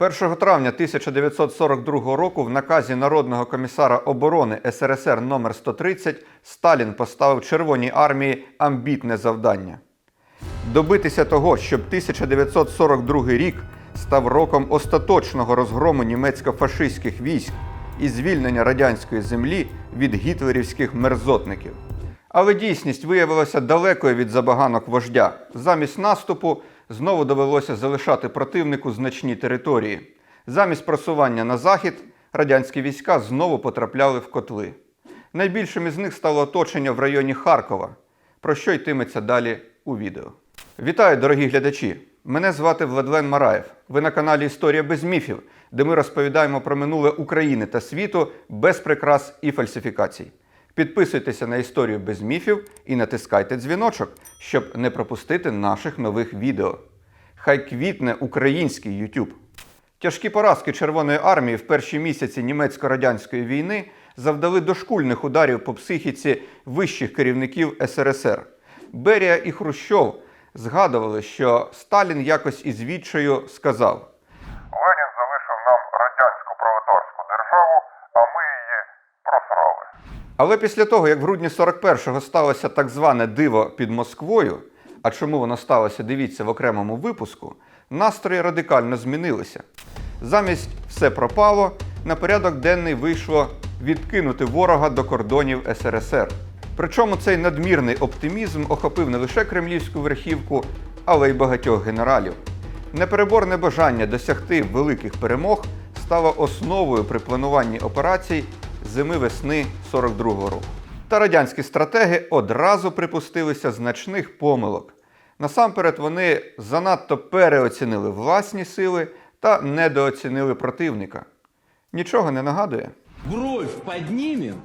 1 травня 1942 року в наказі Народного комісара оборони СРСР номер 130 Сталін поставив Червоній армії амбітне завдання добитися того, щоб 1942 рік став роком остаточного розгрому німецько-фашистських військ і звільнення радянської землі від гітлерівських мерзотників. Але дійсність виявилася далекою від забаганок вождя. Замість наступу знову довелося залишати противнику значні території. Замість просування на захід радянські війська знову потрапляли в котли. Найбільшим із них стало оточення в районі Харкова, про що йтиметься далі у відео. Вітаю, дорогі глядачі! Мене звати Владлен Мараєв. Ви на каналі Історія без міфів, де ми розповідаємо про минуле України та світу без прикрас і фальсифікацій. Підписуйтеся на історію без міфів і натискайте дзвіночок, щоб не пропустити наших нових відео. Хай квітне український YouTube. Тяжкі поразки Червоної армії в перші місяці німецько-радянської війни завдали дошкульних ударів по психіці вищих керівників СРСР. Берія і Хрущов згадували, що Сталін якось із відчаю сказав: Ленін залишив нам радянську пролетарську державу, а ми її просрали. Але після того, як в грудні 41-го сталося так зване диво під Москвою, а чому воно сталося, дивіться в окремому випуску, настрої радикально змінилися. Замість все пропало, на порядок денний вийшло відкинути ворога до кордонів СРСР. Причому цей надмірний оптимізм охопив не лише кремлівську верхівку, але й багатьох генералів. Непереборне бажання досягти великих перемог стало основою при плануванні операцій зими-весни 42-го року. Та радянські стратеги одразу припустилися значних помилок. Насамперед вони занадто переоцінили власні сили та недооцінили противника. Нічого не нагадує. бровь поднимем,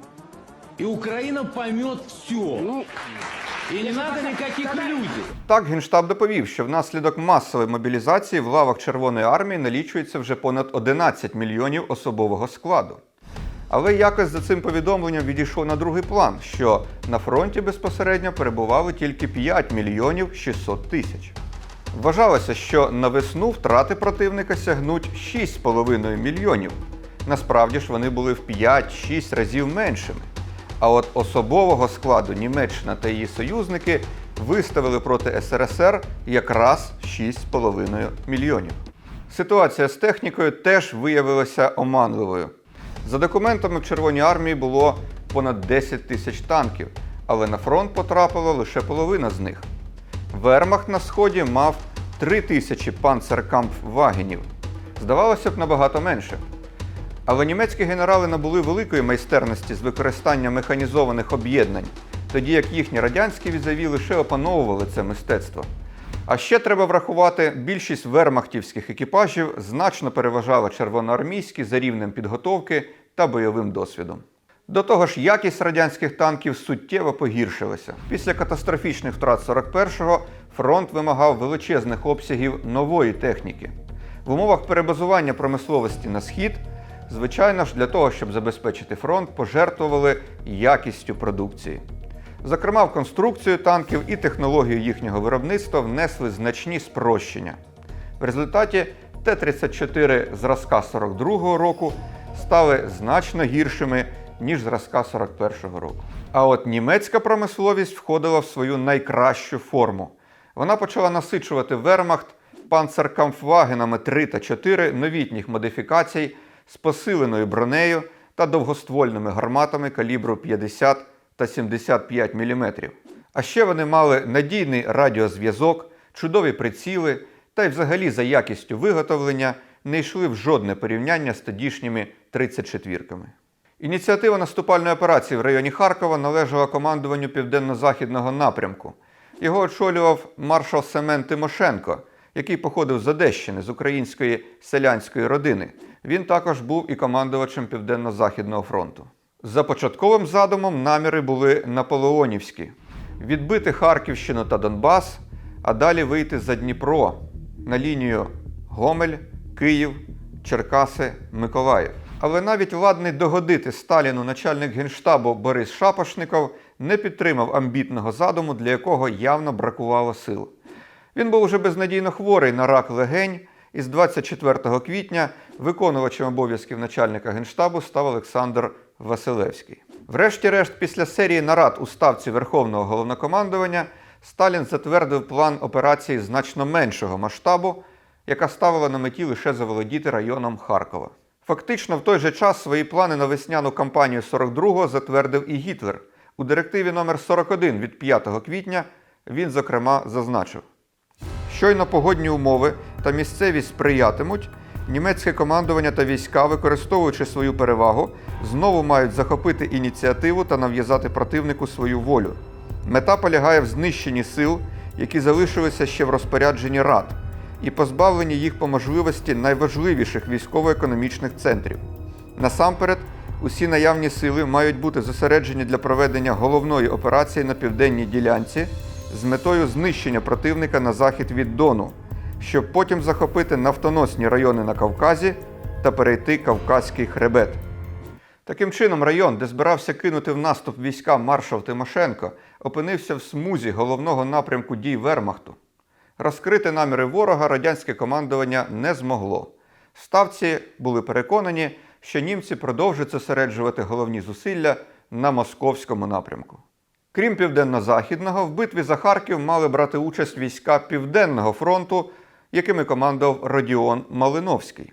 и Украина поймет все. и не надо никаких иллюзий. Так Генштаб доповів, що внаслідок масової мобілізації в лавах Червоної армії налічується вже понад 11 мільйонів особового складу. Але якось за цим повідомленням відійшов на другий план, що на фронті безпосередньо перебували тільки 5 мільйонів 600 тисяч. Вважалося, що на весну втрати противника сягнуть 6,5 мільйонів. Насправді ж вони були в 5-6 разів меншими. А от особового складу Німеччина та її союзники виставили проти СРСР якраз 6,5 мільйонів. Ситуація з технікою теж виявилася оманливою. За документами в Червоній армії було понад 10 тисяч танків, але на фронт потрапила лише половина з них. Вермахт на сході мав 3 тисячі панцеркампфвагенів. Здавалося б, набагато менше. Але німецькі генерали набули великої майстерності з використання механізованих об'єднань, тоді як їхні радянські візаві лише опановували це мистецтво. А ще треба врахувати, більшість вермахтівських екіпажів значно переважала червоноармійські за рівнем підготовки та бойовим досвідом. До того ж, якість радянських танків суттєво погіршилася. Після катастрофічних втрат 41-го фронт вимагав величезних обсягів нової техніки. В умовах перебазування промисловості на схід, звичайно ж, для того, щоб забезпечити фронт, пожертвували якістю продукції. Зокрема, в конструкцію танків і технологію їхнього виробництва внесли значні спрощення. В результаті Т-34 зразка 42-го року стали значно гіршими, ніж зразка 41-го року. А от німецька промисловість входила в свою найкращу форму. Вона почала насичувати вермахт панцеркамфвагенами 3 та 4 новітніх модифікацій з посиленою бронею та довгоствольними гарматами калібру 50 та 75 мм. А ще вони мали надійний радіозв'язок, чудові приціли та й взагалі за якістю виготовлення не йшли в жодне порівняння з тодішніми 34-ками. Ініціатива наступальної операції в районі Харкова належала командуванню південно-західного напрямку. Його очолював маршал Семен Тимошенко, який походив з Одещини з української селянської родини. Він також був і командувачем Південно-Західного фронту. За початковим задумом наміри були наполеонівські: відбити Харківщину та Донбас, а далі вийти за Дніпро на лінію Гомель, Київ, Черкаси, Миколаїв. Але навіть ладний догодити Сталіну начальник генштабу Борис Шапошников не підтримав амбітного задуму, для якого явно бракувало сил. Він був уже безнадійно хворий на рак легень і з 24 квітня виконувачем обов'язків начальника генштабу став Олександр Василевський. Врешті-решт, після серії нарад у ставці Верховного головнокомандування Сталін затвердив план операції значно меншого масштабу, яка ставила на меті лише заволодіти районом Харкова. Фактично, в той же час свої плани на весняну кампанію 42-го затвердив і Гітлер. У директиві номер 41 від 5 квітня він, зокрема, зазначив: Щойно погодні умови та місцевість сприятимуть, німецьке командування та війська, використовуючи свою перевагу, знову мають захопити ініціативу та нав'язати противнику свою волю. Мета полягає в знищенні сил, які залишилися ще в розпорядженні рад, і позбавленні їх по можливості найважливіших військово-економічних центрів. Насамперед, усі наявні сили мають бути зосереджені для проведення головної операції на південній ділянці з метою знищення противника на захід від Дону, щоб потім захопити нафтоносні райони на Кавказі та перейти Кавказький хребет. Таким чином, район, де збирався кинути в наступ війська маршал Тимошенко, опинився в смузі головного напрямку дій Вермахту. Розкрити наміри ворога радянське командування не змогло. Ставці були переконані, що німці продовжать зосереджувати головні зусилля на московському напрямку. Крім південно-західного, в битві за Харків мали брати участь війська Південного фронту, якими командував Родіон Малиновський.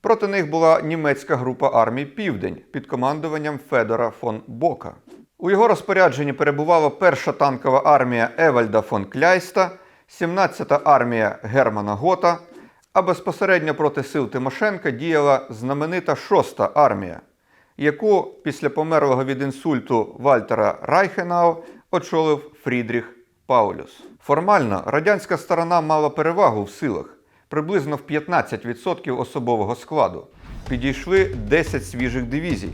Проти них була німецька група армій Південь під командуванням Федора фон Бока. У його розпорядженні перебувала перша танкова армія Евальда фон Кляйста, 17-та армія Германа Гота, а безпосередньо проти сил Тимошенка діяла знаменита шоста армія, яку після померлого від інсульту Вальтера Райхенау очолив Фрідріх Паулюс. Формально радянська сторона мала перевагу в силах приблизно в 15% особового складу. Підійшли 10 свіжих дивізій.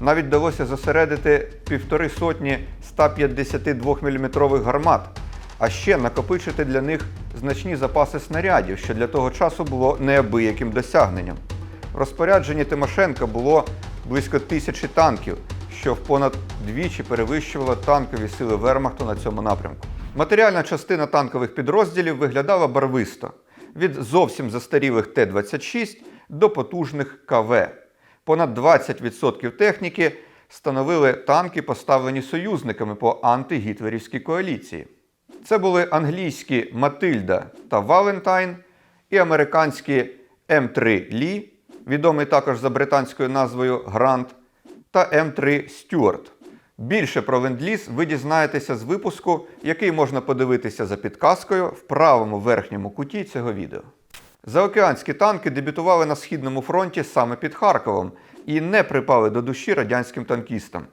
Навіть вдалося зосередити півтори сотні 152 мм гармат, а ще накопичити для них значні запаси снарядів, що для того часу було неабияким досягненням. В розпорядженні Тимошенка було близько тисячі танків, що в понад двічі перевищувало танкові сили Вермахту на цьому напрямку. Матеріальна частина танкових підрозділів виглядала барвисто від зовсім застарілих Т-26 до потужних КВ. Понад 20% техніки становили танки, поставлені союзниками по антигітлерівській коаліції. Це були англійські Матильда та Валентайн і американські М3 Лі, відомий також за британською назвою Грант, та М3 Стюарт. Більше про ленд-ліз ви дізнаєтеся з випуску, який можна подивитися за підказкою в правому верхньому куті цього відео. Заокеанські танки дебютували на східному фронті саме під Харковом і не припали до душі радянським танкістам.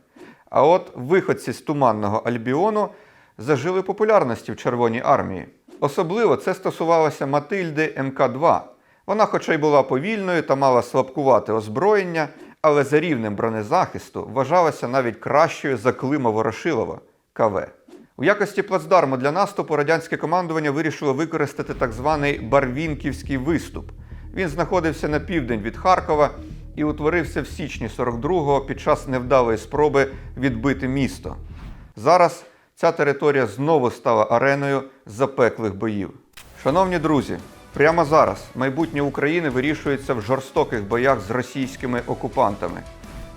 А от виходці з туманного Альбіону зажили популярності в Червоній армії. Особливо це стосувалося Матильди МК-2. Вона, хоча й була повільною та мала слабкувате озброєння, але за рівнем бронезахисту вважалася навіть кращою за Клима Ворошилова КВ. У якості плацдарму для наступу радянське командування вирішило використати так званий Барвінківський виступ. Він знаходився на південь від Харкова і утворився в січні 42-го під час невдалої спроби відбити місто. Зараз ця територія знову стала ареною запеклих боїв. Шановні друзі, прямо зараз майбутнє України вирішується в жорстоких боях з російськими окупантами.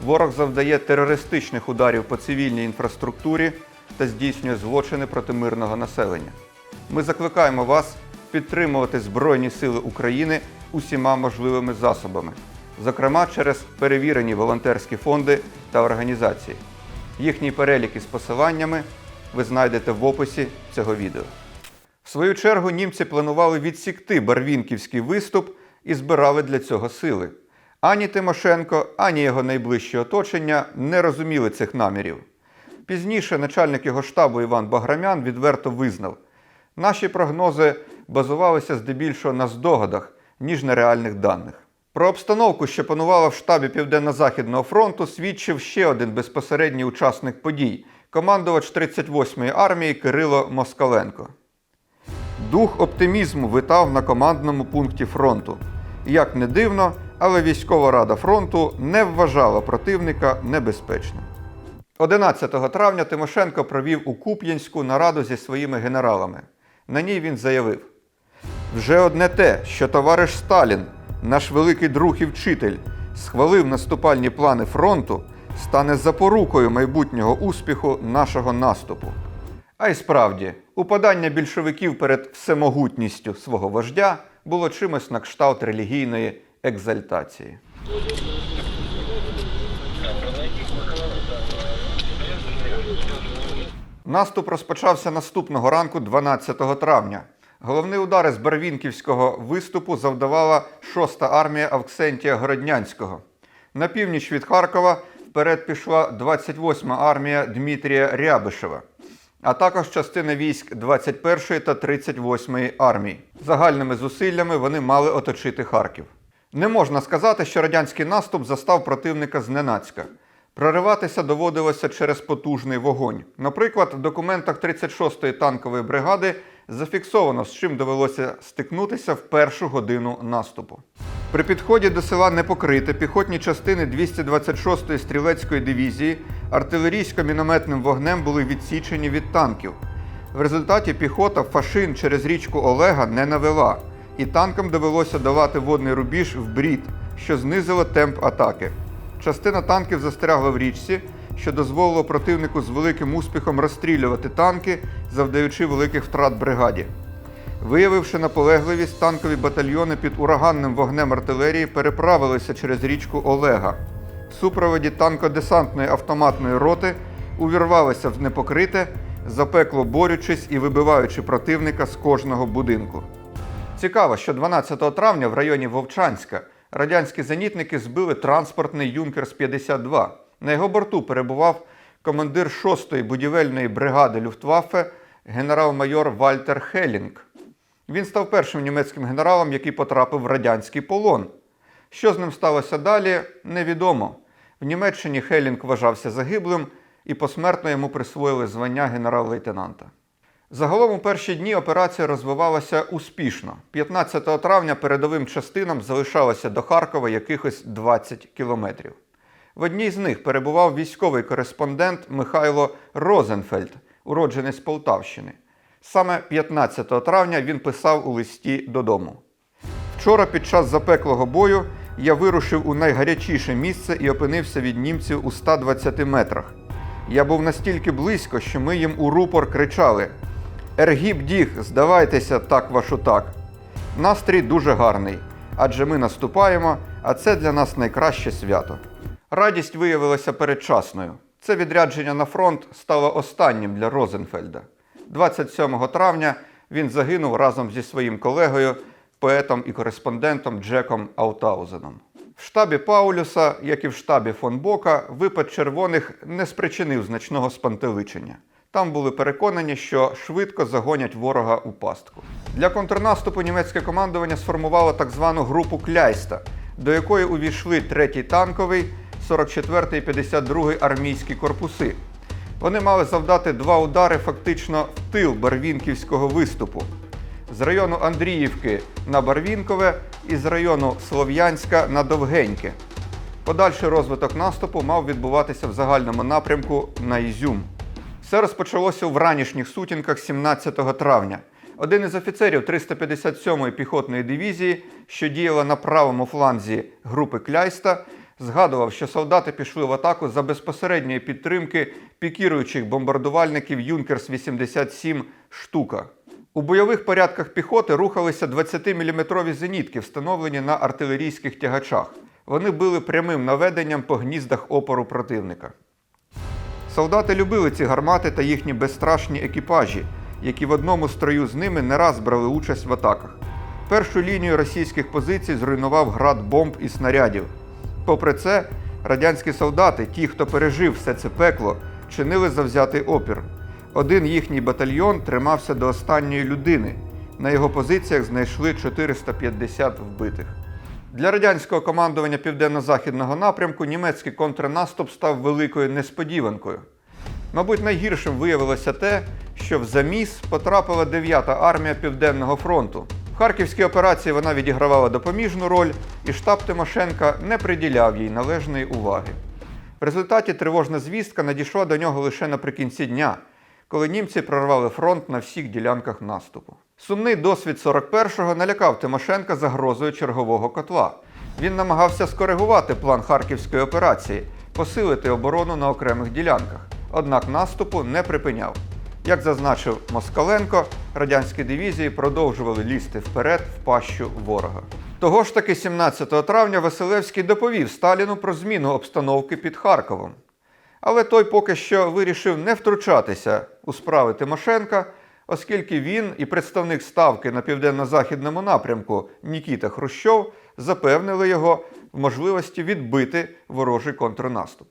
Ворог завдає терористичних ударів по цивільній інфраструктурі та здійснює злочини проти мирного населення. Ми закликаємо вас підтримувати Збройні Сили України усіма можливими засобами, зокрема через перевірені волонтерські фонди та організації. Їхній перелік із посиланнями ви знайдете в описі цього відео. В свою чергу німці планували відсікти Барвінківський виступ і збирали для цього сили. Ані Тимошенко, ані його найближче оточення не розуміли цих намірів. Пізніше начальник його штабу Іван Баграмян відверто визнав, наші прогнози базувалися здебільшого на здогадах, ніж на реальних даних. Про обстановку, що панувала в штабі Південно-Західного фронту, свідчив ще один безпосередній учасник подій командувач 38-ї армії Кирило Москаленко. Дух оптимізму витав на командному пункті фронту. Як не дивно, але військова рада фронту не вважала противника небезпечним. 11 травня Тимошенко провів у Куп'янську нараду зі своїми генералами. На ній він заявив: Вже одне те, що товариш Сталін, наш великий друг і вчитель, схвалив наступальні плани фронту, стане запорукою майбутнього успіху нашого наступу. А й справді, упадання більшовиків перед всемогутністю свого вождя було чимось на кшталт релігійної екзальтації. Наступ розпочався наступного ранку 12 травня. Головний удар з Барвінківського виступу завдавала 6-та армія Авксентія Городнянського. На північ від Харкова вперед пішла 28-ма армія Дмитрія Рябишева, а також частина військ 21-ї та 38-ї армії. Загальними зусиллями вони мали оточити Харків. Не можна сказати, що радянський наступ застав противника зненацька. Прориватися доводилося через потужний вогонь. Наприклад, в документах 36-ї танкової бригади зафіксовано, з чим довелося стикнутися в першу годину наступу. При підході до села Непокрите піхотні частини 226-ї стрілецької дивізії артилерійсько-мінометним вогнем були відсічені від танків. В результаті піхота фашин через річку Олега не навела, і танкам довелося давати водний рубіж в брід, що знизило темп атаки. Частина танків застрягла в річці, що дозволило противнику з великим успіхом розстрілювати танки, завдаючи великих втрат бригаді. Виявивши наполегливість, танкові батальйони під ураганним вогнем артилерії переправилися через річку Олега. Супроводі танкодесантної автоматної роти увірвалися в непокрите, запекло борючись і вибиваючи противника з кожного будинку. Цікаво, що 12 травня в районі Вовчанська радянські зенітники збили транспортний Юнкерс-52. На його борту перебував командир 6-ї будівельної бригади Люфтваффе генерал-майор Вальтер Хелінг. Він став першим німецьким генералом, який потрапив в радянський полон. Що з ним сталося далі, невідомо. В Німеччині Хелінг вважався загиблим і посмертно йому присвоїли звання генерал-лейтенанта. Загалом у перші дні операція розвивалася успішно. 15 травня передовим частинам залишалося до Харкова якихось 20 кілометрів. В одній з них перебував військовий кореспондент Михайло Розенфельд, уродженець Полтавщини. Саме 15 травня він писав у листі додому. Вчора під час запеклого бою я вирушив у найгарячіше місце і опинився від німців у 120 метрах. Я був настільки близько, що ми їм у рупор кричали: Ергіб діг, здавайтеся так вашу так. Настрій дуже гарний, адже ми наступаємо, а це для нас найкраще свято. Радість виявилася передчасною. Це відрядження на фронт стало останнім для Розенфельда. 27 травня він загинув разом зі своїм колегою, поетом і кореспондентом Джеком Аутаузеном. В штабі Паулюса, як і в штабі фон Бока, випад червоних не спричинив значного спантеличення. Там були переконані, що швидко загонять ворога у пастку. Для контрнаступу німецьке командування сформувало так звану групу Кляйста, до якої увійшли 3-й танковий, 44-й і 52-й армійські корпуси. Вони мали завдати два удари фактично в тил Барвінківського виступу з району Андріївки на Барвінкове і з району Слов'янська на Довгеньке. Подальший розвиток наступу мав відбуватися в загальному напрямку на Ізюм. Все розпочалося у вранішніх сутінках 17 травня. Один із офіцерів 357-ї піхотної дивізії, що діяла на правому фланзі групи Кляйста, згадував, що солдати пішли в атаку за безпосередньої підтримки пікіруючих бомбардувальників Юнкерс-87 штука. У бойових порядках піхоти рухалися 20-мм зенітки, встановлені на артилерійських тягачах. Вони били прямим наведенням по гніздах опору противника. Солдати любили ці гармати та їхні безстрашні екіпажі, які в одному строю з ними не раз брали участь в атаках. Першу лінію російських позицій зруйнував град бомб і снарядів. Попри це, радянські солдати, ті, хто пережив все це пекло, чинили завзятий опір. Один їхній батальйон тримався до останньої людини. На його позиціях знайшли 450 вбитих. Для радянського командування південно-західного напрямку німецький контрнаступ став великою несподіванкою. Мабуть, найгіршим виявилося те, що в заміс потрапила 9-та армія Південного фронту. В харківській операції вона відігравала допоміжну роль, і штаб Тимошенка не приділяв їй належної уваги. В результаті тривожна звістка надійшла до нього лише наприкінці дня, коли німці прорвали фронт на всіх ділянках наступу. Сумний досвід 41-го налякав Тимошенка загрозою чергового котла. Він намагався скоригувати план харківської операції, посилити оборону на окремих ділянках, однак наступу не припиняв. Як зазначив Москаленко, радянські дивізії продовжували лізти вперед в пащу ворога. Того ж таки 17 травня Василевський доповів Сталіну про зміну обстановки під Харковом. Але той поки що вирішив не втручатися у справи Тимошенка, оскільки він і представник ставки на південно-західному напрямку Нікіта Хрущов запевнили його в можливості відбити ворожий контрнаступ.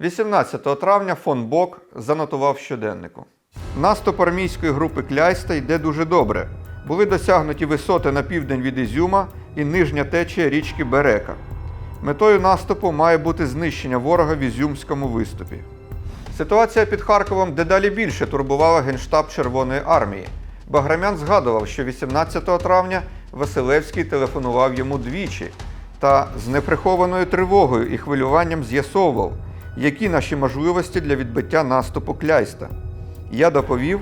18 травня фон Бок занотував щоденнику. Наступ армійської групи Кляйста йде дуже добре. Були досягнуті висоти на південь від Ізюма і нижня течія річки Берека. Метою наступу має бути знищення ворога в Ізюмському виступі. Ситуація під Харковом дедалі більше турбувала Генштаб Червоної армії. Баграмян згадував, що 18 травня Василевський телефонував йому двічі та з неприхованою тривогою і хвилюванням з'ясовував, які наші можливості для відбиття наступу Кляйста. Я доповів,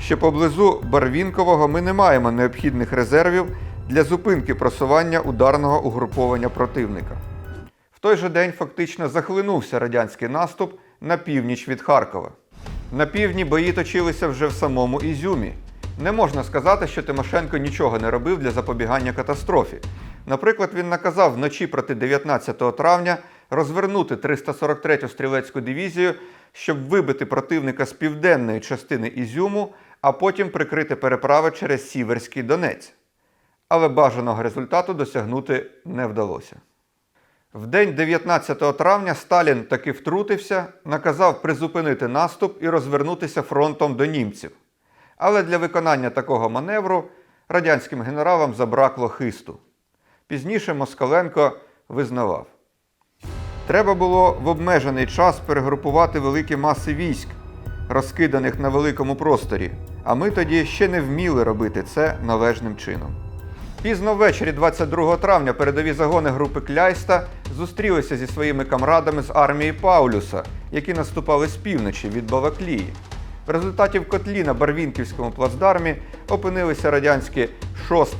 що поблизу Барвінкового ми не маємо необхідних резервів для зупинки просування ударного угруповання противника. В той же день фактично захлинувся радянський наступ на північ від Харкова. На півдні бої точилися вже в самому Ізюмі. Не можна сказати, що Тимошенко нічого не робив для запобігання катастрофі. Наприклад, він наказав вночі проти 19 травня розвернути 343-ю стрілецьку дивізію, щоб вибити противника з південної частини Ізюму, а потім прикрити переправи через Сіверський Донець. Але бажаного результату досягнути не вдалося. В день 19 травня Сталін таки втрутився, наказав призупинити наступ і розвернутися фронтом до німців. Але для виконання такого маневру радянським генералам забракло хисту. Пізніше Москаленко визнавав. Треба було в обмежений час перегрупувати великі маси військ, розкиданих на великому просторі, а ми тоді ще не вміли робити це належним чином. Пізно ввечері 22 травня передові загони групи Кляйста зустрілися зі своїми камрадами з армії Паулюса, які наступали з півночі від Балаклії. В результаті в котлі на Барвінківському плацдармі опинилися радянські 6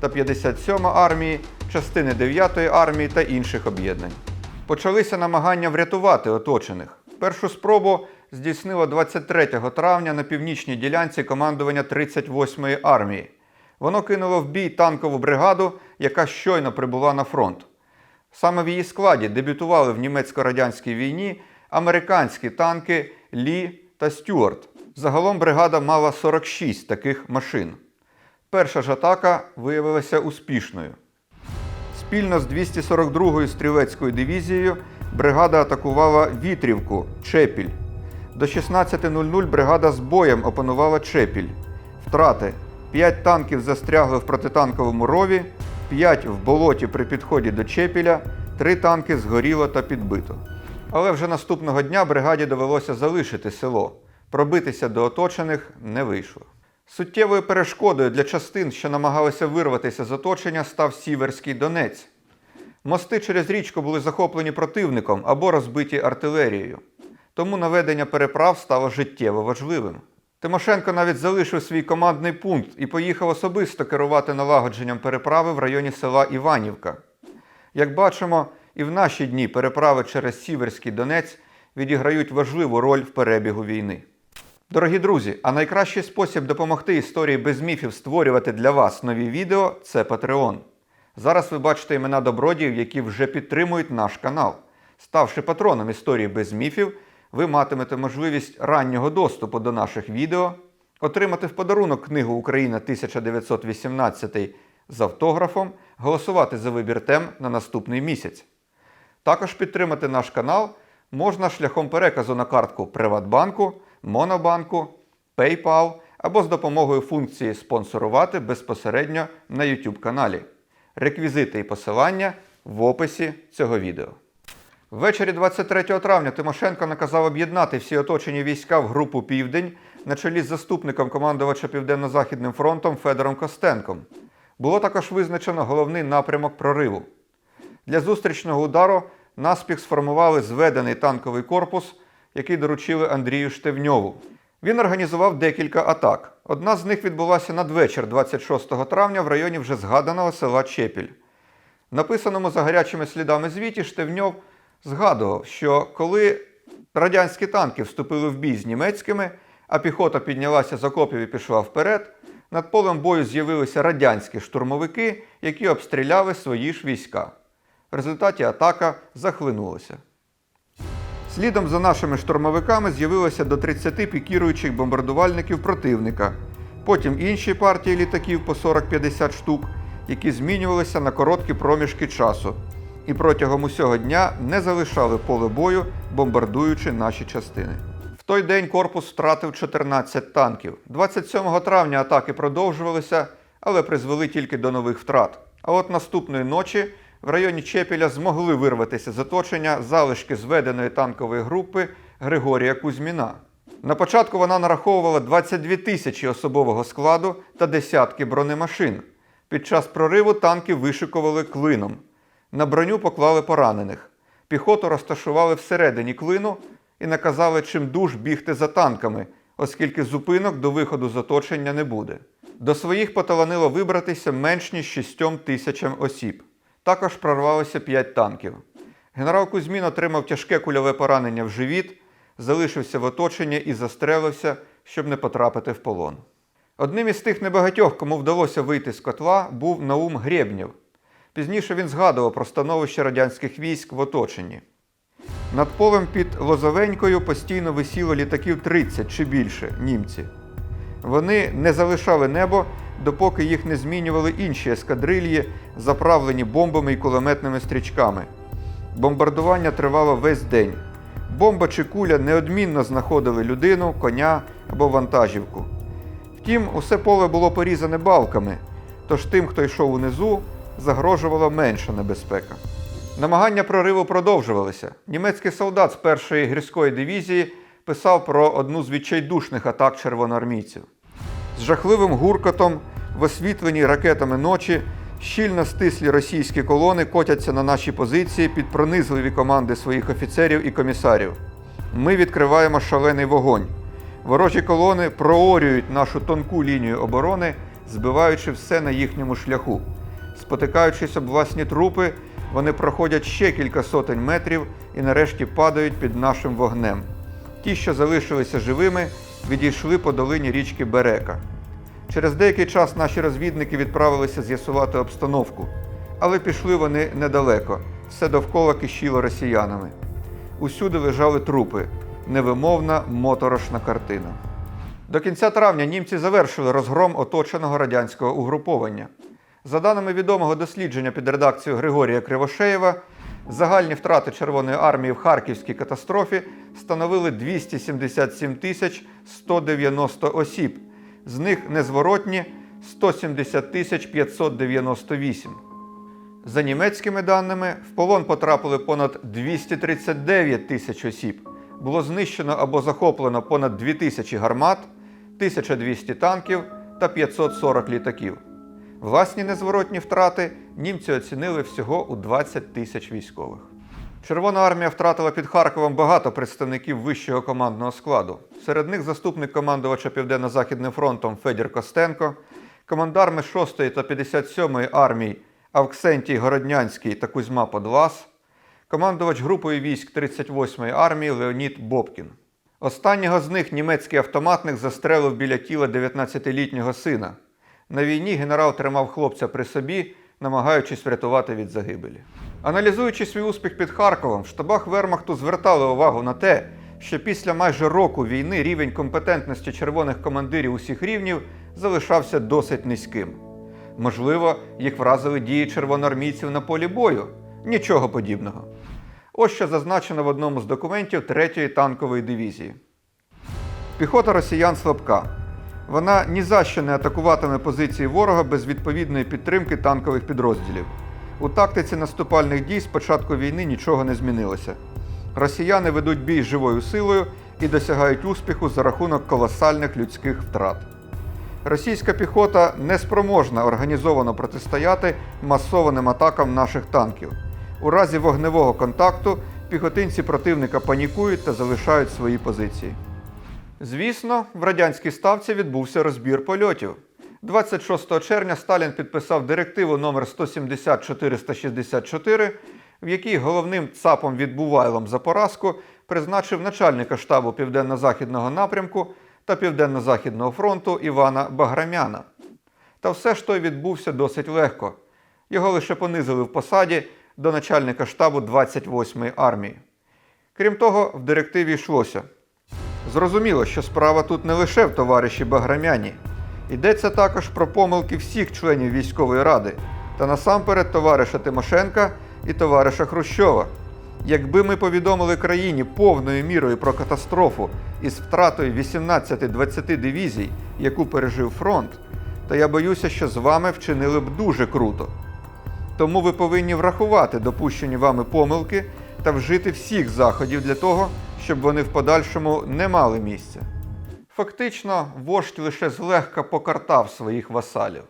та 57 армії, частини 9 армії та інших об'єднань. Почалися намагання врятувати оточених. Першу спробу здійснило 23 травня на північній ділянці командування 38-ї армії. Воно кинуло в бій танкову бригаду, яка щойно прибула на фронт. Саме в її складі дебютували в німецько-радянській війні американські танки Лі та Стюарт. Загалом бригада мала 46 таких машин. Перша ж атака виявилася успішною. Спільно з 242-ю стрілецькою дивізією бригада атакувала Вітрівку, Чепіль. До 16.00 бригада з боєм опанувала Чепіль. Втрати 5 танків застрягли в протитанковому рові, 5 в болоті при підході до Чепіля, 3 танки згоріло та підбито. Але вже наступного дня бригаді довелося залишити село. Пробитися до оточених не вийшло. Суттєвою перешкодою для частин, що намагалися вирватися з оточення, став Сіверський Донець. Мости через річку були захоплені противником або розбиті артилерією. Тому наведення переправ стало життєво важливим. Тимошенко навіть залишив свій командний пункт і поїхав особисто керувати налагодженням переправи в районі села Іванівка. Як бачимо, і в наші дні переправи через Сіверський Донець відіграють важливу роль в перебігу війни. Дорогі друзі, а найкращий спосіб допомогти історії без міфів створювати для вас нові відео це Patreon. Зараз ви бачите імена добродіїв, які вже підтримують наш канал. Ставши патроном історії без міфів, ви матимете можливість раннього доступу до наших відео, отримати в подарунок книгу Україна 1918 з автографом, голосувати за вибір тем на наступний місяць. Також підтримати наш канал можна шляхом переказу на картку Приватбанку, Монобанку, PayPal або з допомогою функції спонсорувати безпосередньо на YouTube каналі. Реквізити і посилання в описі цього відео. Ввечері 23 травня Тимошенко наказав об'єднати всі оточені війська в групу Південь на чолі з заступником командувача Південно-Західним фронтом Федором Костенком. Було також визначено головний напрямок прориву. Для зустрічного удару наспіх сформували зведений танковий корпус, який доручили Андрію Штевньову. Він організував декілька атак. Одна з них відбулася надвечір 26 травня в районі вже згаданого села Чепіль. Написаному за гарячими слідами звіті Штевньов згадував, що коли радянські танки вступили в бій з німецькими, а піхота піднялася з окопів і пішла вперед, над полем бою з'явилися радянські штурмовики, які обстріляли свої ж війська. В результаті атака захлинулася. Слідом за нашими штурмовиками з'явилося до 30 пікіруючих бомбардувальників противника, потім інші партії літаків по 40-50 штук, які змінювалися на короткі проміжки часу і протягом усього дня не залишали поле бою, бомбардуючи наші частини. В той день корпус втратив 14 танків. 27 травня атаки продовжувалися, але призвели тільки до нових втрат. А от наступної ночі в районі Чепіля змогли вирватися з оточення залишки зведеної танкової групи Григорія Кузьміна. На початку вона нараховувала 22 тисячі особового складу та десятки бронемашин. Під час прориву танки вишикували клином. На броню поклали поранених. Піхоту розташували всередині клину і наказали чимдуж бігти за танками, оскільки зупинок до виходу з оточення не буде. До своїх поталанило вибратися менш ніж 6 тисячам осіб. Також прорвалося 5 танків. Генерал Кузьмін отримав тяжке кульове поранення в живіт, залишився в оточенні і застрелився, щоб не потрапити в полон. Одним із тих небагатьох, кому вдалося вийти з котла, був Наум Гребнєв. Пізніше він згадував про становище радянських військ в оточенні. Над полем під Лозовенькою постійно висіло літаків 30 чи більше німці. Вони не залишали небо, допоки їх не змінювали інші ескадрильї, заправлені бомбами і кулеметними стрічками. Бомбардування тривало весь день. Бомба чи куля неодмінно знаходили людину, коня або вантажівку. Втім, усе поле було порізане балками, тож тим, хто йшов унизу, загрожувала менша небезпека. Намагання прориву продовжувалися. Німецький солдат з першої гірської дивізії писав про одну з відчайдушних атак червоноармійців. З жахливим гуркотом, в освітленій ракетами ночі, щільно стислі російські колони котяться на наші позиції під пронизливі команди своїх офіцерів і комісарів. Ми відкриваємо шалений вогонь. Ворожі колони проорюють нашу тонку лінію оборони, збиваючи все на їхньому шляху. Спотикаючись об власні трупи, вони проходять ще кілька сотень метрів і нарешті падають під нашим вогнем. Ті, що залишилися живими, відійшли по долині річки Берека. Через деякий час наші розвідники відправилися з'ясувати обстановку, але пішли вони недалеко, все довкола кишіло росіянами. Усюди лежали трупи, невимовна моторошна картина. До кінця травня німці завершили розгром оточеного радянського угруповання. За даними відомого дослідження під редакцією Григорія Кривошеєва, загальні втрати Червоної армії в Харківській катастрофі становили 277 тисяч 190 осіб, з них незворотні 170 тисяч 598. За німецькими даними, в полон потрапили понад 239 тисяч осіб. Було знищено або захоплено понад 2 тисячі гармат, 1200 танків та 540 літаків. Власні незворотні втрати німці оцінили всього у 20 тисяч військових. Червона армія втратила під Харковом багато представників вищого командного складу. Серед них заступник командувача Південно-Західним фронтом Федір Костенко, командарми 6-ї та 57-ї армій Авксентій Городнянський та Кузьма Подлас, командувач групою військ 38-ї армії Леонід Бобкін. Останнього з них німецький автоматник застрелив біля тіла 19-літнього сина. На війні генерал тримав хлопця при собі, намагаючись врятувати від загибелі. Аналізуючи свій успіх під Харковом, в штабах Вермахту звертали увагу на те, що після майже року війни рівень компетентності червоних командирів усіх рівнів залишався досить низьким. Можливо, їх вразили дії червоноармійців на полі бою? Нічого подібного. Ось що зазначено в одному з документів 3-ї танкової дивізії. Піхота росіян слабка. Вона ні за що не атакуватиме позиції ворога без відповідної підтримки танкових підрозділів. У тактиці наступальних дій з початку війни нічого не змінилося. Росіяни ведуть бій живою силою і досягають успіху за рахунок колосальних людських втрат. Російська піхота не спроможна організовано протистояти масованим атакам наших танків. У разі вогневого контакту піхотинці противника панікують та залишають свої позиції. Звісно, в радянській ставці відбувся розбір польотів. 26 червня Сталін підписав директиву номер 170-464, в якій головним ЦАПом відбувайлом за поразку призначив начальника штабу Південно-Західного напрямку та Південно-Західного фронту Івана Баграмяна. Та все ж той відбувся досить легко. Його лише понизили в посаді до начальника штабу 28-ї армії. Крім того, в директиві йшлося. Зрозуміло, що справа тут не лише в товариші Баграмяні. Йдеться також про помилки всіх членів військової ради та насамперед товариша Тимошенка і товариша Хрущова. Якби ми повідомили країні повною мірою про катастрофу із втратою 18-20 дивізій, яку пережив фронт, то я боюся, що з вами вчинили б дуже круто. Тому ви повинні врахувати допущені вами помилки та вжити всіх заходів для того, щоб вони в подальшому не мали місця. Фактично, вождь лише злегка покартав своїх васалів.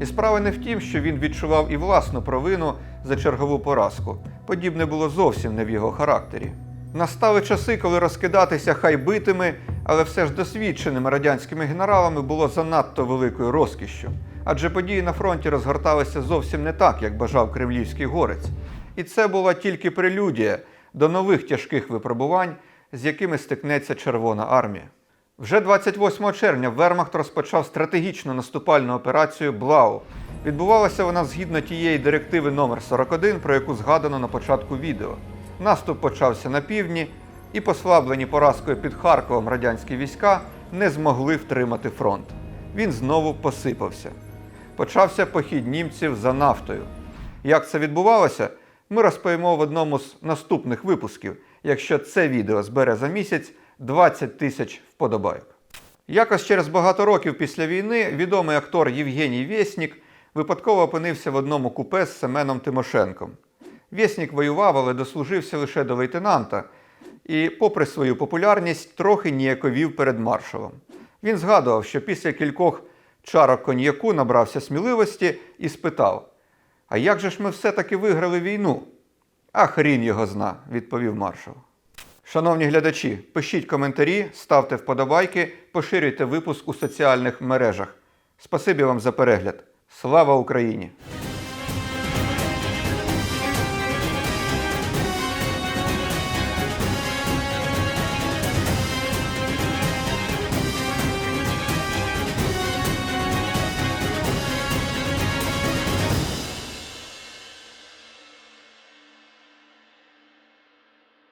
І справа не в тім, що він відчував і власну провину за чергову поразку. Подібне було зовсім не в його характері. Настали часи, коли розкидатися хай битими, але все ж досвідченими радянськими генералами було занадто великою розкішшю. Адже події на фронті розгорталися зовсім не так, як бажав кремлівський горець. І це була тільки прелюдія до нових тяжких випробувань, з якими стикнеться Червона армія. Вже 28 червня Вермахт розпочав стратегічну наступальну операцію Блау. Відбувалася вона згідно тієї директиви номер 41, про яку згадано на початку відео. Наступ почався на півдні, і послаблені поразкою під Харковом радянські війська не змогли втримати фронт. Він знову посипався. Почався похід німців за нафтою. Як це відбувалося, ми розповімо в одному з наступних випусків, якщо це відео збере за місяць 20 тисяч вподобайок. Якось через багато років після війни відомий актор Євгеній Вєснік випадково опинився в одному купе з Семеном Тимошенком. Вєснік воював, але дослужився лише до лейтенанта і, попри свою популярність, трохи ніяковів перед маршалом. Він згадував, що після кількох чарок коньяку набрався сміливості і спитав: А як же ж ми все-таки виграли війну? А хрін його зна, відповів маршал. Шановні глядачі, пишіть коментарі, ставте вподобайки, поширюйте випуск у соціальних мережах. Спасибі вам за перегляд. Слава Україні!